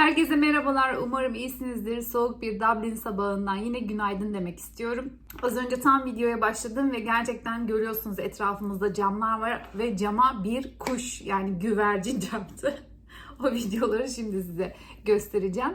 Herkese merhabalar. Umarım iyisinizdir. Soğuk bir Dublin sabahından yine günaydın demek istiyorum. Az önce tam videoya başladım ve gerçekten görüyorsunuz etrafımızda camlar var ve cama bir kuş yani güvercin çarptı. o videoları şimdi size göstereceğim.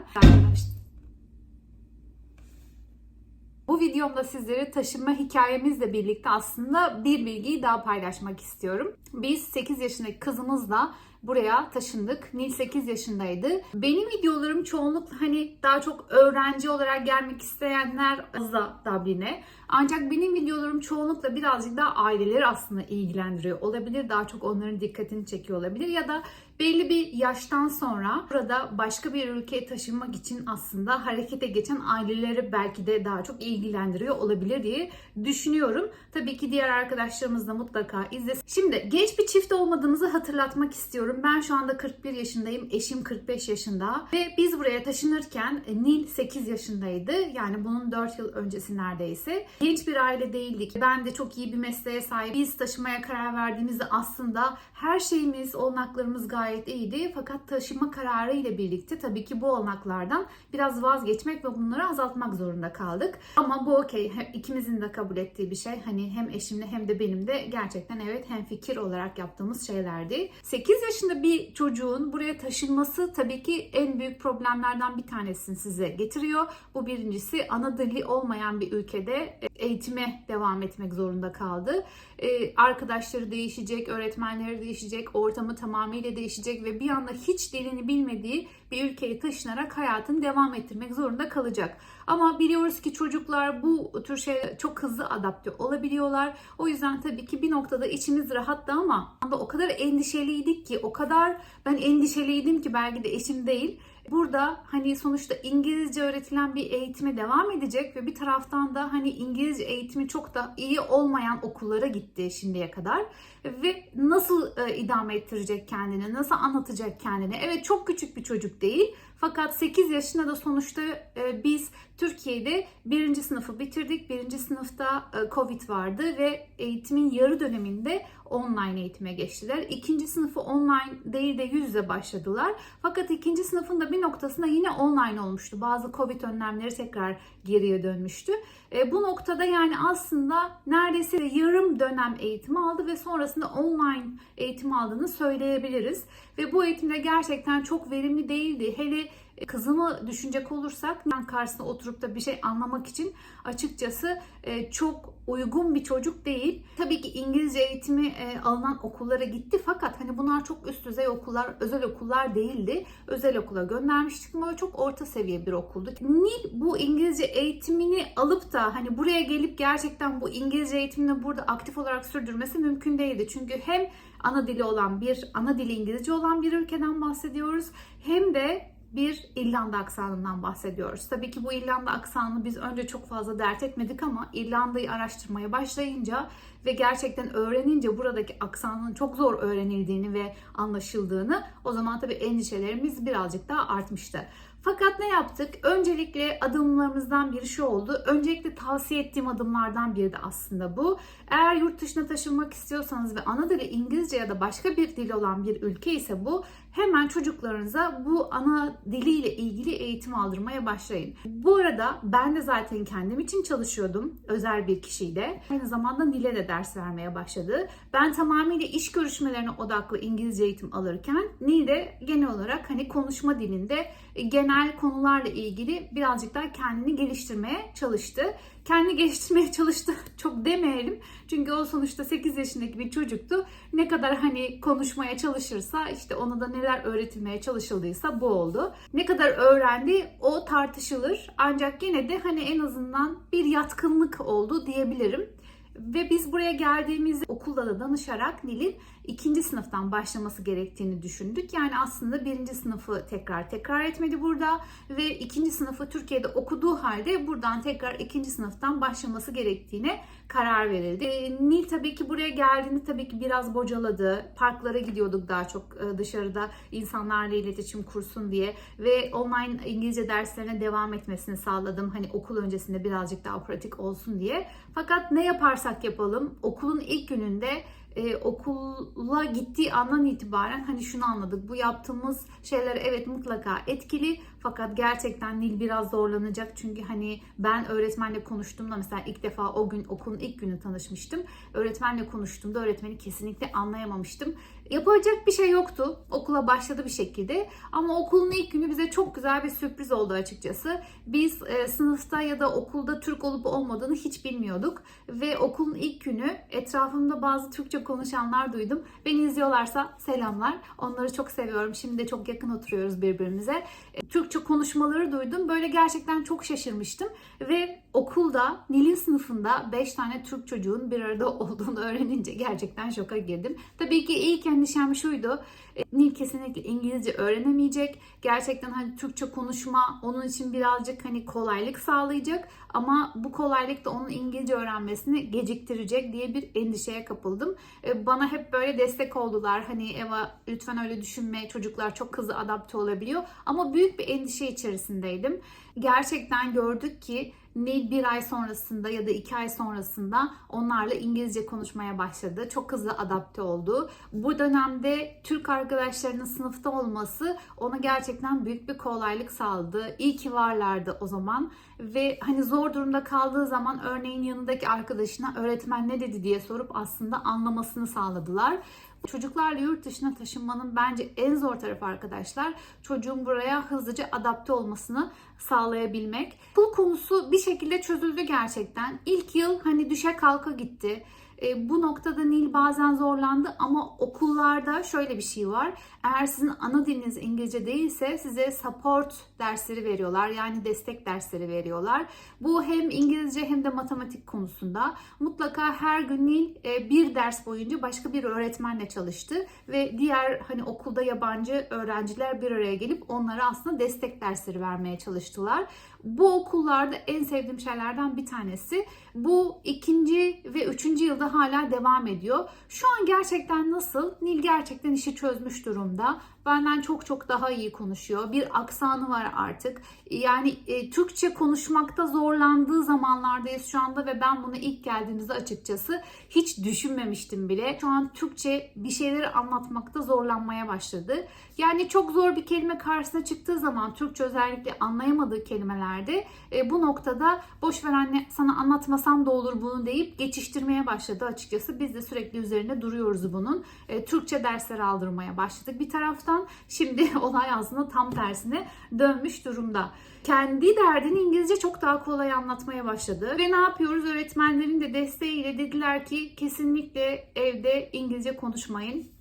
Bu videomda sizlere taşınma hikayemizle birlikte aslında bir bilgiyi daha paylaşmak istiyorum. Biz 8 yaşındaki kızımızla buraya taşındık. Nil 8 yaşındaydı. Benim videolarım çoğunlukla hani daha çok öğrenci olarak gelmek isteyenler azda Dublin'e. Ancak benim videolarım çoğunlukla birazcık daha aileleri aslında ilgilendiriyor olabilir. Daha çok onların dikkatini çekiyor olabilir. Ya da belli bir yaştan sonra burada başka bir ülkeye taşınmak için aslında harekete geçen aileleri belki de daha çok ilgilendiriyor olabilir diye düşünüyorum. Tabii ki diğer arkadaşlarımız da mutlaka izlesin. Şimdi genç bir çift olmadığımızı hatırlatmak istiyorum. Ben şu anda 41 yaşındayım. Eşim 45 yaşında. Ve biz buraya taşınırken e, Nil 8 yaşındaydı. Yani bunun 4 yıl öncesi neredeyse. Genç bir aile değildik. Ben de çok iyi bir mesleğe sahip. Biz taşımaya karar verdiğimizde aslında her şeyimiz, olanaklarımız gayet iyiydi. Fakat taşıma kararı ile birlikte tabii ki bu olanaklardan biraz vazgeçmek ve bunları azaltmak zorunda kaldık. Ama bu okey. İkimizin de kabul ettiği bir şey. Hani hem eşimle hem de benim de gerçekten evet hem fikir olarak yaptığımız şeylerdi. 8 yaşında bir çocuğun buraya taşınması tabii ki en büyük problemlerden bir tanesini size getiriyor. Bu birincisi ana dili olmayan bir ülkede eğitime devam etmek zorunda kaldı. Ee, arkadaşları değişecek, öğretmenleri değişecek, ortamı tamamıyla değişecek ve bir anda hiç dilini bilmediği bir ülkeye taşınarak hayatını devam ettirmek zorunda kalacak. Ama biliyoruz ki çocuklar bu tür şeye çok hızlı adapte olabiliyorlar. O yüzden tabii ki bir noktada içimiz rahattı ama o kadar endişeliydik ki, o kadar ben endişeliydim ki belki de eşim değil. Burada hani sonuçta İngilizce öğretilen bir eğitime devam edecek ve bir taraftan da hani İngilizce eğitimi çok da iyi olmayan okullara gitti şimdiye kadar. Ve nasıl e, idame ettirecek kendini, nasıl anlatacak kendini? Evet çok küçük bir çocuk değil. Fakat 8 yaşında da sonuçta e, biz Türkiye'de birinci sınıfı bitirdik. Birinci sınıfta e, Covid vardı ve eğitimin yarı döneminde online eğitime geçtiler. İkinci sınıfı online değil de yüz yüze başladılar. Fakat ikinci sınıfın da bir noktasında yine online olmuştu. Bazı Covid önlemleri tekrar geriye dönmüştü. E, bu noktada yani aslında neredeyse yarım dönem eğitim aldı ve sonrasında online eğitim aldığını söyleyebiliriz. Ve bu eğitimde gerçekten çok verimli değildi. Hele kızımı düşünecek olursak ben karşısında oturup da bir şey anlamak için açıkçası e, çok uygun bir çocuk değil. Tabii ki İngilizce eğitimi e, alınan okullara gitti fakat hani bunlar çok üst düzey okullar, özel okullar değildi. Özel okula göndermiştik ama çok orta seviye bir okuldu. Nil bu İngilizce eğitimini alıp da hani buraya gelip gerçekten bu İngilizce eğitimini burada aktif olarak sürdürmesi mümkün değildi. Çünkü hem ana dili olan bir, ana dili İngilizce olan bir ülkeden bahsediyoruz hem de bir İrlanda aksanından bahsediyoruz. Tabii ki bu İrlanda aksanını biz önce çok fazla dert etmedik ama İrlanda'yı araştırmaya başlayınca ve gerçekten öğrenince buradaki aksanın çok zor öğrenildiğini ve anlaşıldığını o zaman tabii endişelerimiz birazcık daha artmıştı. Fakat ne yaptık? Öncelikle adımlarımızdan biri şu oldu. Öncelikle tavsiye ettiğim adımlardan biri de aslında bu. Eğer yurt dışına taşınmak istiyorsanız ve ana dili İngilizce ya da başka bir dil olan bir ülke ise bu hemen çocuklarınıza bu ana diliyle ilgili eğitim aldırmaya başlayın. Bu arada ben de zaten kendim için çalışıyordum özel bir kişiyle. Aynı zamanda Nil'e de ders vermeye başladı. Ben tamamıyla iş görüşmelerine odaklı İngilizce eğitim alırken Nil de genel olarak hani konuşma dilinde genel konularla ilgili birazcık daha kendini geliştirmeye çalıştı. Kendini geliştirmeye çalıştı çok demeyelim. Çünkü o sonuçta 8 yaşındaki bir çocuktu. Ne kadar hani konuşmaya çalışırsa işte ona da neler öğretilmeye çalışıldıysa bu oldu. Ne kadar öğrendi o tartışılır. Ancak yine de hani en azından bir yatkınlık oldu diyebilirim. Ve biz buraya geldiğimizde okulda da danışarak Nil'in ikinci sınıftan başlaması gerektiğini düşündük. Yani aslında birinci sınıfı tekrar tekrar etmedi burada ve ikinci sınıfı Türkiye'de okuduğu halde buradan tekrar ikinci sınıftan başlaması gerektiğine karar verildi. E, Nil tabii ki buraya geldiğinde tabii ki biraz bocaladı. Parklara gidiyorduk daha çok e, dışarıda insanlarla iletişim kursun diye ve online İngilizce derslerine devam etmesini sağladım. Hani okul öncesinde birazcık daha pratik olsun diye. Fakat ne yaparsak yapalım okulun ilk gününde e, okula gittiği andan itibaren hani şunu anladık. Bu yaptığımız şeyler evet mutlaka etkili fakat gerçekten Nil biraz zorlanacak. Çünkü hani ben öğretmenle konuştuğumda mesela ilk defa o gün okulun ilk günü tanışmıştım. Öğretmenle konuştuğumda öğretmeni kesinlikle anlayamamıştım. Yapacak bir şey yoktu. Okula başladı bir şekilde. Ama okulun ilk günü bize çok güzel bir sürpriz oldu açıkçası. Biz e, sınıfta ya da okulda Türk olup olmadığını hiç bilmiyorduk. Ve okulun ilk günü etrafımda bazı Türkçe konuşanlar duydum. Beni izliyorlarsa selamlar. Onları çok seviyorum. Şimdi de çok yakın oturuyoruz birbirimize. E, Türkçe konuşmaları duydum. Böyle gerçekten çok şaşırmıştım. Ve okulda Nil'in sınıfında 5 tane Türk çocuğun bir arada olduğunu öğrenince gerçekten şoka girdim. Tabii ki ilk endişem şuydu. e, Nil kesinlikle İngilizce öğrenemeyecek. Gerçekten hani Türkçe konuşma onun için birazcık hani kolaylık sağlayacak. Ama bu kolaylık da onun İngilizce öğrenmesini geciktirecek diye bir endişeye kapıldım. E, Bana hep böyle destek oldular. Hani Eva lütfen öyle düşünme. Çocuklar çok hızlı adapte olabiliyor. Ama büyük bir endişe içerisindeydim. Gerçekten gördük ki bir ay sonrasında ya da iki ay sonrasında onlarla İngilizce konuşmaya başladı. Çok hızlı adapte oldu. Bu dönemde Türk arkadaşlarının sınıfta olması ona gerçekten büyük bir kolaylık sağladı. İyi ki varlardı o zaman. Ve hani zor durumda kaldığı zaman örneğin yanındaki arkadaşına öğretmen ne dedi diye sorup aslında anlamasını sağladılar. Çocuklarla yurt dışına taşınmanın bence en zor tarafı arkadaşlar çocuğun buraya hızlıca adapte olmasını sağlayabilmek. Bu konusu bir şekilde çözüldü gerçekten. İlk yıl hani düşe kalka gitti. E, bu noktada Nil bazen zorlandı ama okullarda şöyle bir şey var. Eğer sizin ana diliniz İngilizce değilse size support dersleri veriyorlar. Yani destek dersleri veriyorlar. Bu hem İngilizce hem de matematik konusunda. Mutlaka her gün Nil e, bir ders boyunca başka bir öğretmenle çalıştı ve diğer hani okulda yabancı öğrenciler bir araya gelip onlara aslında destek dersleri vermeye çalıştılar. Bu okullarda en sevdiğim şeylerden bir tanesi. Bu ikinci ve üçüncü yılda hala devam ediyor. Şu an gerçekten nasıl? Nil gerçekten işi çözmüş durumda. Benden çok çok daha iyi konuşuyor. Bir aksanı var artık. Yani e, Türkçe konuşmakta zorlandığı zamanlardayız şu anda ve ben bunu ilk geldiğimizde açıkçası hiç düşünmemiştim bile. Şu an Türkçe bir şeyleri anlatmakta zorlanmaya başladı. Yani çok zor bir kelime karşısına çıktığı zaman Türkçe özellikle anlayamadığı kelimelerde e, bu noktada boş ver anne sana anlatmasam da olur bunu deyip geçiştirmeye başladı açıkçası. Biz de sürekli üzerinde duruyoruz bunun. E, Türkçe dersler aldırmaya başladık. Bir taraftan şimdi olay aslında tam tersine dönmüş durumda. Kendi derdini İngilizce çok daha kolay anlatmaya başladı. Ve ne yapıyoruz? Öğretmenlerin de desteğiyle dediler ki kesinlikle evde İngilizce konuşmayın.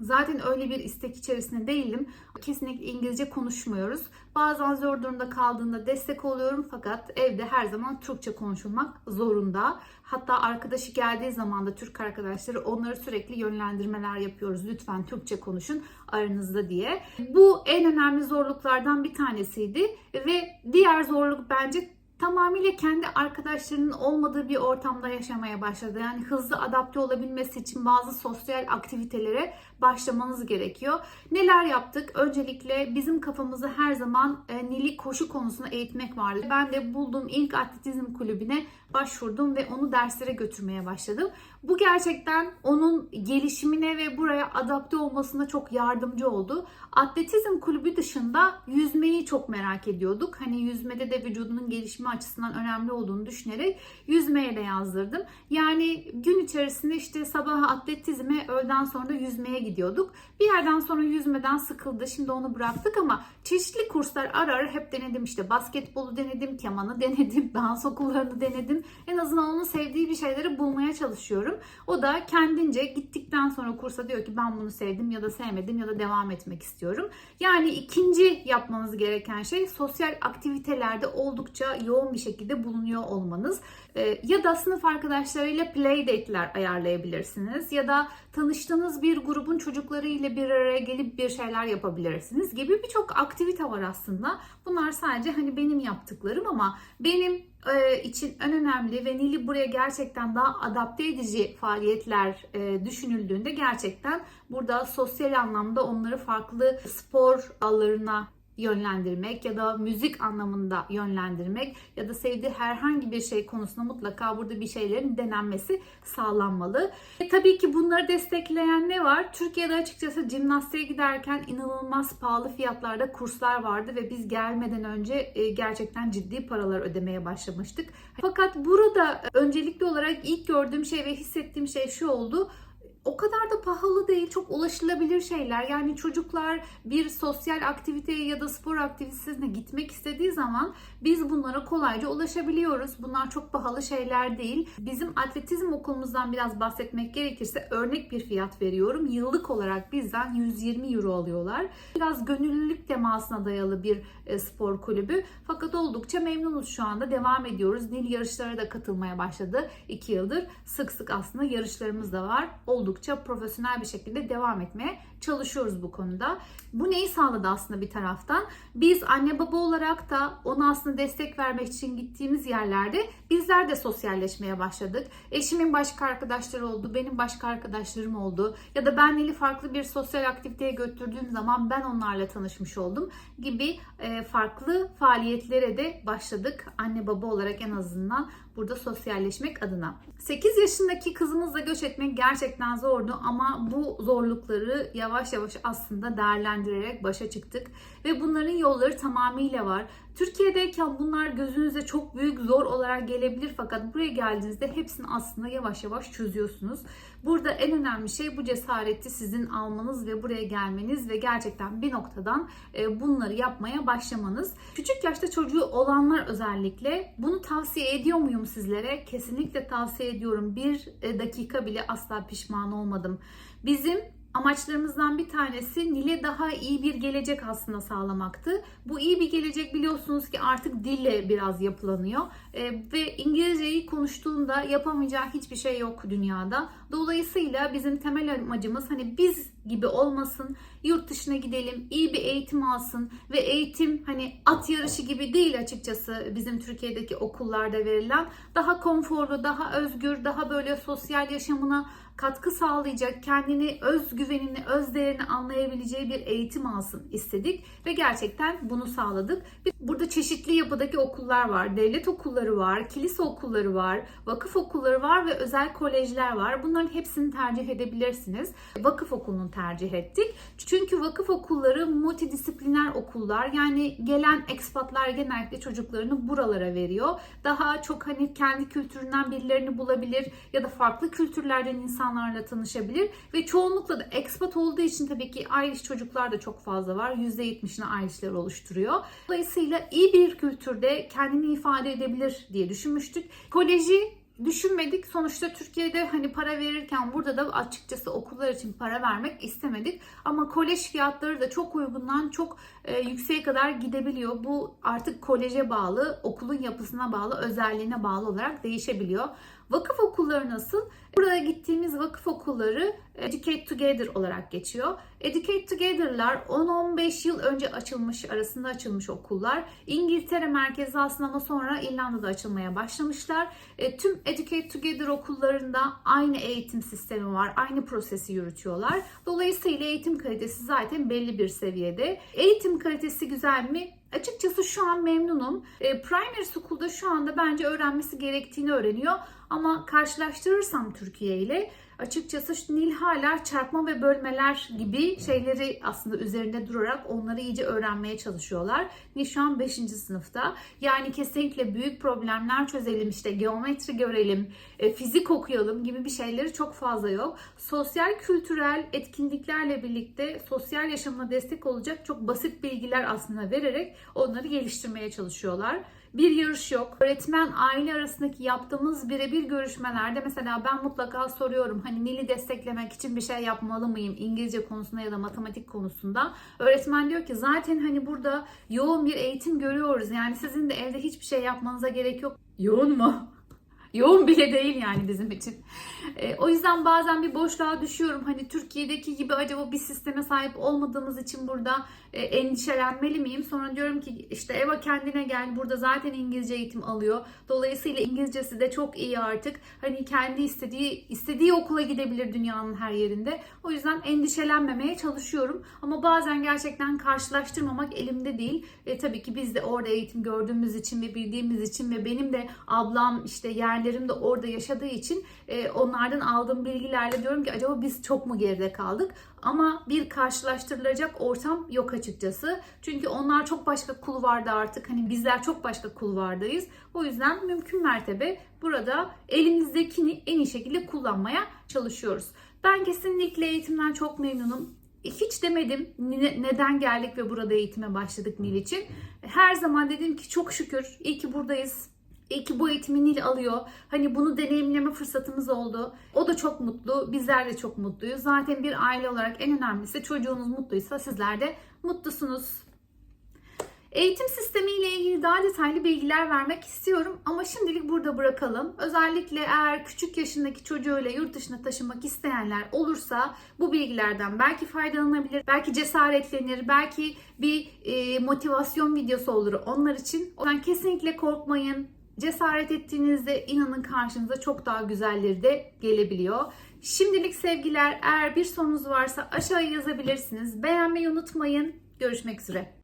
Zaten öyle bir istek içerisinde değilim. Kesinlikle İngilizce konuşmuyoruz. Bazen zor durumda kaldığında destek oluyorum fakat evde her zaman Türkçe konuşulmak zorunda. Hatta arkadaşı geldiği zaman da Türk arkadaşları onları sürekli yönlendirmeler yapıyoruz. Lütfen Türkçe konuşun aranızda diye. Bu en önemli zorluklardan bir tanesiydi ve diğer zorluk bence tamamıyla kendi arkadaşlarının olmadığı bir ortamda yaşamaya başladı. Yani hızlı adapte olabilmesi için bazı sosyal aktivitelere başlamanız gerekiyor. Neler yaptık? Öncelikle bizim kafamızı her zaman e, Nil'i koşu konusunda eğitmek vardı. Ben de bulduğum ilk atletizm kulübüne başvurdum ve onu derslere götürmeye başladım. Bu gerçekten onun gelişimine ve buraya adapte olmasına çok yardımcı oldu. Atletizm kulübü dışında yüzmeyi çok merak ediyorduk. Hani yüzmede de vücudunun gelişimi açısından önemli olduğunu düşünerek yüzmeye de yazdırdım. Yani gün içerisinde işte sabah atletizme, öğleden sonra da yüzmeye gidiyorduk. Bir yerden sonra yüzmeden sıkıldı. Şimdi onu bıraktık ama çeşitli kurslar ara ara hep denedim. İşte basketbolu denedim, kemanı denedim, dans okullarını denedim. En azından onun sevdiği bir şeyleri bulmaya çalışıyorum. O da kendince gittikten sonra kursa diyor ki ben bunu sevdim ya da sevmedim ya da devam etmek istiyorum. Yani ikinci yapmanız gereken şey sosyal aktivitelerde oldukça yoğun bir şekilde bulunuyor olmanız. Ee, ya da sınıf arkadaşlarıyla play date'ler ayarlayabilirsiniz ya da tanıştığınız bir grubun çocuklarıyla bir araya gelip bir şeyler yapabilirsiniz gibi birçok aktivite var aslında. Bunlar sadece hani benim yaptıklarım ama benim e, için en önemli ve Nil'i buraya gerçekten daha adapte edici faaliyetler e, düşünüldüğünde gerçekten burada sosyal anlamda onları farklı spor dallarına yönlendirmek ya da müzik anlamında yönlendirmek ya da sevdiği herhangi bir şey konusunda mutlaka burada bir şeylerin denenmesi sağlanmalı. E, tabii ki bunları destekleyen ne var? Türkiye'de açıkçası jimnastiğe giderken inanılmaz pahalı fiyatlarda kurslar vardı ve biz gelmeden önce e, gerçekten ciddi paralar ödemeye başlamıştık. Fakat burada öncelikli olarak ilk gördüğüm şey ve hissettiğim şey şu oldu o kadar da pahalı değil, çok ulaşılabilir şeyler. Yani çocuklar bir sosyal aktiviteye ya da spor aktivitesine gitmek istediği zaman biz bunlara kolayca ulaşabiliyoruz. Bunlar çok pahalı şeyler değil. Bizim atletizm okulumuzdan biraz bahsetmek gerekirse örnek bir fiyat veriyorum. Yıllık olarak bizden 120 euro alıyorlar. Biraz gönüllülük temasına dayalı bir e, spor kulübü. Fakat oldukça memnunuz şu anda. Devam ediyoruz. Nil yarışlara da katılmaya başladı 2 yıldır. Sık sık aslında yarışlarımız da var. Oldukça profesyonel bir şekilde devam etmeye çalışıyoruz bu konuda. Bu neyi sağladı aslında bir taraftan? Biz anne baba olarak da ona aslında destek vermek için gittiğimiz yerlerde bizler de sosyalleşmeye başladık. Eşimin başka arkadaşları oldu, benim başka arkadaşlarım oldu. Ya da ben Nil'i farklı bir sosyal aktiviteye götürdüğüm zaman ben onlarla tanışmış oldum gibi e, farklı faaliyetlere de başladık. Anne baba olarak en azından burada sosyalleşmek adına. 8 yaşındaki kızımızla göç etmek gerçekten zordu ama bu zorlukları yavaş yavaş aslında değerlendirerek başa çıktık ve bunların yolları tamamıyla var. Türkiye'deyken bunlar gözünüze çok büyük zor olarak gelebilir fakat buraya geldiğinizde hepsini aslında yavaş yavaş çözüyorsunuz. Burada en önemli şey bu cesareti sizin almanız ve buraya gelmeniz ve gerçekten bir noktadan e, bunları yapmaya başlamanız. Küçük yaşta çocuğu olanlar özellikle bunu tavsiye ediyor muyum sizlere? Kesinlikle tavsiye ediyorum. Bir e, dakika bile asla pişman olmadım. Bizim amaçlarımızdan bir tanesi Nil'e daha iyi bir gelecek aslında sağlamaktı. Bu iyi bir gelecek biliyorsunuz ki artık dille biraz yapılanıyor. E, ve İngilizceyi konuştuğunda yapamayacağı hiçbir şey yok dünyada. Dolayısıyla bizim temel amacımız hani biz gibi olmasın, yurt dışına gidelim, iyi bir eğitim alsın ve eğitim hani at yarışı gibi değil açıkçası bizim Türkiye'deki okullarda verilen. Daha konforlu, daha özgür, daha böyle sosyal yaşamına katkı sağlayacak, kendini özgüvenini, özdeğerini anlayabileceği bir eğitim alsın istedik ve gerçekten bunu sağladık. Burada çeşitli yapıdaki okullar var. Devlet okulları var, kilise okulları var, vakıf okulları var ve özel kolejler var. Bunların hepsini tercih edebilirsiniz. Vakıf okulunu tercih ettik. Çünkü vakıf okulları multidisipliner okullar. Yani gelen ekspatlar genellikle çocuklarını buralara veriyor. Daha çok hani kendi kültüründen birilerini bulabilir ya da farklı kültürlerden insanlarla tanışabilir ve çoğunlukla da expat olduğu için tabii ki Irish çocuklar da çok fazla var. %70'ini Irish'ler oluşturuyor. Dolayısıyla iyi bir kültürde kendini ifade edebilir diye düşünmüştük. Koleji düşünmedik. Sonuçta Türkiye'de hani para verirken burada da açıkçası okullar için para vermek istemedik. Ama kolej fiyatları da çok uygundan çok e, yükseğe kadar gidebiliyor. Bu artık koleje bağlı, okulun yapısına bağlı, özelliğine bağlı olarak değişebiliyor. Vakıf okulları nasıl? Burada gittiğimiz vakıf okulları Educate Together olarak geçiyor. Educate Together'lar 10-15 yıl önce açılmış, arasında açılmış okullar. İngiltere merkezi aslında ama sonra İrlanda'da açılmaya başlamışlar. E, tüm Educate Together okullarında aynı eğitim sistemi var, aynı prosesi yürütüyorlar. Dolayısıyla eğitim kalitesi zaten belli bir seviyede. Eğitim kalitesi güzel mi? Açıkçası şu an memnunum. E, primary School'da şu anda bence öğrenmesi gerektiğini öğreniyor. Ama karşılaştırırsam Türkiye ile açıkçası Nil hala çarpma ve bölmeler gibi şeyleri aslında üzerinde durarak onları iyice öğrenmeye çalışıyorlar. Nil şu an 5. sınıfta. Yani kesinlikle büyük problemler çözelim işte geometri görelim, e, fizik okuyalım gibi bir şeyleri çok fazla yok. Sosyal kültürel etkinliklerle birlikte sosyal yaşamına destek olacak çok basit bilgiler aslında vererek onları geliştirmeye çalışıyorlar bir yarış yok. Öğretmen aile arasındaki yaptığımız birebir görüşmelerde mesela ben mutlaka soruyorum hani Nil'i desteklemek için bir şey yapmalı mıyım İngilizce konusunda ya da matematik konusunda. Öğretmen diyor ki zaten hani burada yoğun bir eğitim görüyoruz. Yani sizin de evde hiçbir şey yapmanıza gerek yok. Yoğun mu? Yoğun bile değil yani bizim için. E, o yüzden bazen bir boşluğa düşüyorum. Hani Türkiye'deki gibi acaba bir sisteme sahip olmadığımız için burada e, endişelenmeli miyim? Sonra diyorum ki işte Eva kendine gel. Burada zaten İngilizce eğitim alıyor. Dolayısıyla İngilizcesi de çok iyi artık. Hani kendi istediği istediği okula gidebilir dünyanın her yerinde. O yüzden endişelenmemeye çalışıyorum. Ama bazen gerçekten karşılaştırmamak elimde değil. E, tabii ki biz de orada eğitim gördüğümüz için ve bildiğimiz için ve benim de ablam işte yerlerim de orada yaşadığı için e, onlardan aldığım bilgilerle diyorum ki acaba biz çok mu geride kaldık? Ama bir karşılaştırılacak ortam yok açıkçası. Çünkü onlar çok başka kulvarda artık. Hani bizler çok başka kulvardayız. O yüzden mümkün mertebe burada elimizdekini en iyi şekilde kullanmaya çalışıyoruz. Ben kesinlikle eğitimden çok memnunum. Hiç demedim ne- neden geldik ve burada eğitime başladık Nil için. Her zaman dedim ki çok şükür iyi ki buradayız. İyi ki bu eğitimi Nil alıyor. Hani bunu deneyimleme fırsatımız oldu. O da çok mutlu. Bizler de çok mutluyuz. Zaten bir aile olarak en önemlisi çocuğunuz mutluysa sizler de mutlusunuz. Eğitim sistemi ile ilgili daha detaylı bilgiler vermek istiyorum ama şimdilik burada bırakalım. Özellikle eğer küçük yaşındaki çocuğuyla yurt dışına taşımak isteyenler olursa bu bilgilerden belki faydalanabilir, belki cesaretlenir, belki bir e, motivasyon videosu olur onlar için. O yüzden kesinlikle korkmayın. Cesaret ettiğinizde inanın karşınıza çok daha güzelleri de gelebiliyor. Şimdilik sevgiler. Eğer bir sorunuz varsa aşağıya yazabilirsiniz. Beğenmeyi unutmayın. Görüşmek üzere.